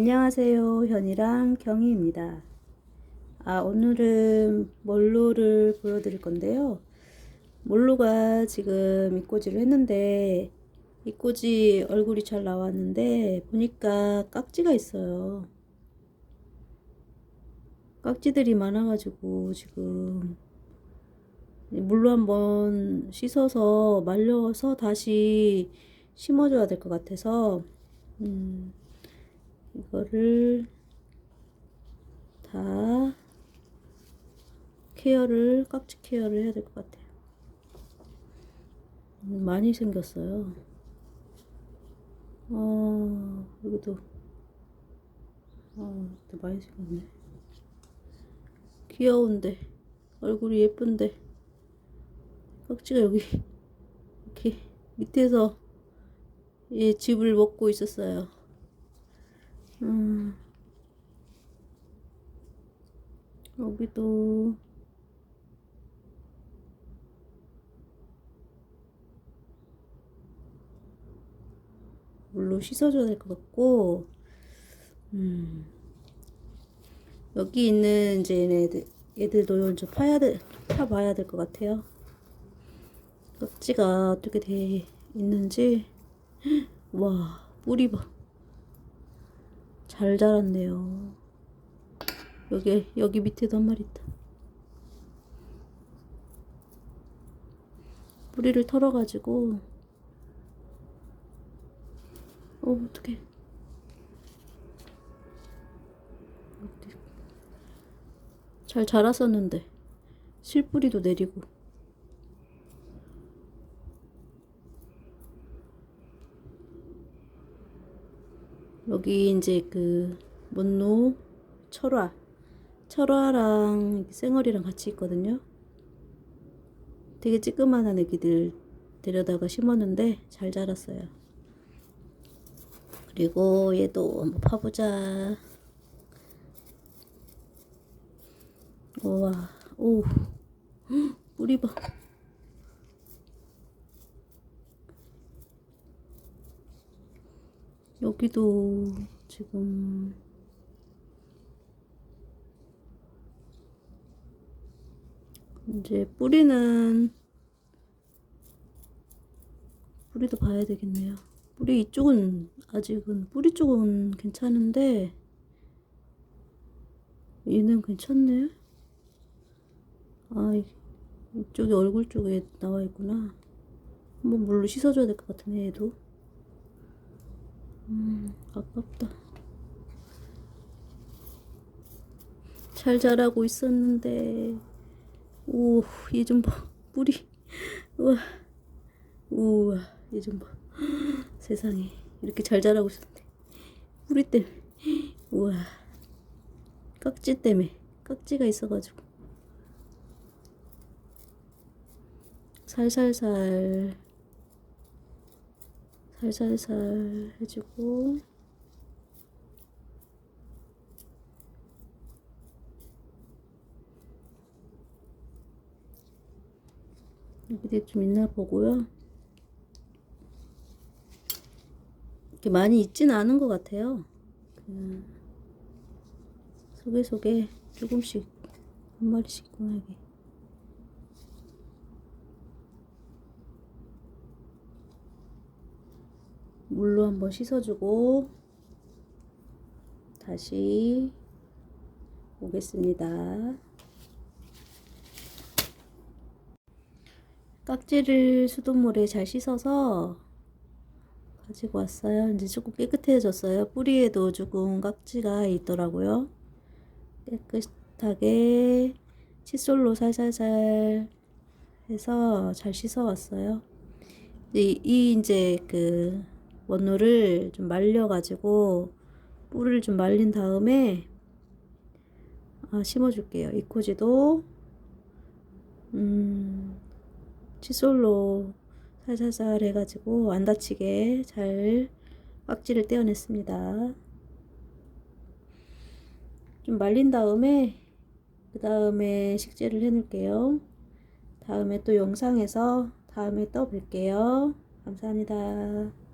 안녕하세요. 현이랑 경희입니다. 아, 오늘은 몰로를 보여드릴 건데요. 몰로가 지금 입꼬지를 했는데, 입꼬지 얼굴이 잘 나왔는데, 보니까 깍지가 있어요. 깍지들이 많아가지고, 지금, 물로 한번 씻어서 말려서 다시 심어줘야 될 것 같아서, 음, 이거를 다 케어를 깍지 케어를 해야 될 것 같아요. 음, 많이 생겼어요. 어 여기도 어 또 많이 생겼네. 귀여운데 얼굴이 예쁜데 깍지가 여기 이렇게 밑에서 이 집을 먹고 있었어요. 음, 여기도 물로 씻어줘야 될 것 같고, 음, 여기 있는 이제 얘네들, 얘들도 좀 파야 돼, 파봐야 될 것 같아요. 깍지가 어떻게 돼 있는지, 와, 뿌리 봐. 잘 자랐네요. 여기, 여기 밑에도 한 마리 있다. 뿌리를 털어가지고, 어, 어떡해. 잘 자랐었는데, 실뿌리도 내리고. 여기 이제 그 못노 철화 철화랑 쌩얼이랑 같이 있거든요. 되게 찌끄만한 애기들 데려다가 심었는데 잘 자랐어요. 그리고 얘도 한번 파보자. 우와, 오, 헉, 뿌리 봐. 여기도 지금 이제 뿌리는 뿌리도 봐야 되겠네요. 뿌리 이쪽은 아직은 뿌리 쪽은 괜찮은데 얘는 괜찮네. 아 이쪽에 얼굴 쪽에 나와 있구나. 한번 물로 씻어줘야 될 것 같으네 얘도. 음, 아깝다. 잘 자라고 있었는데, 오, 얘 좀 봐. 뿌리. 우와, 우와, 얘 좀 봐. 세상에. 이렇게 잘 자라고 있었는데. 뿌리 때문에. 우와. 깍지 때문에. 깍지가 있어가지고. 살살살. 살살살 해주고 여기 좀 있나 보고요. 이렇게 많이 있지는 않은 것 같아요. 그 속에 조금씩 한 마리씩 꼬하게 물로 한번 씻어주고 다시 오겠습니다. 깍지를 수돗물에 잘 씻어서 가지고 왔어요. 이제 조금 깨끗해졌어요. 뿌리에도 조금 깍지가 있더라고요. 깨끗하게 칫솔로 살살살 해서 잘 씻어 왔어요. 이, 이 이제 그 원노를 좀 말려가지고 뿌리를 좀 말린 다음에 아, 심어줄게요. 이코지도 음, 칫솔로 살살살 해가지고 안 다치게 잘 깍지를 떼어냈습니다. 좀 말린 다음에 그 다음에 식재를 해놓을게요. 다음에 또 영상에서 다음에 또 뵐게요. 감사합니다.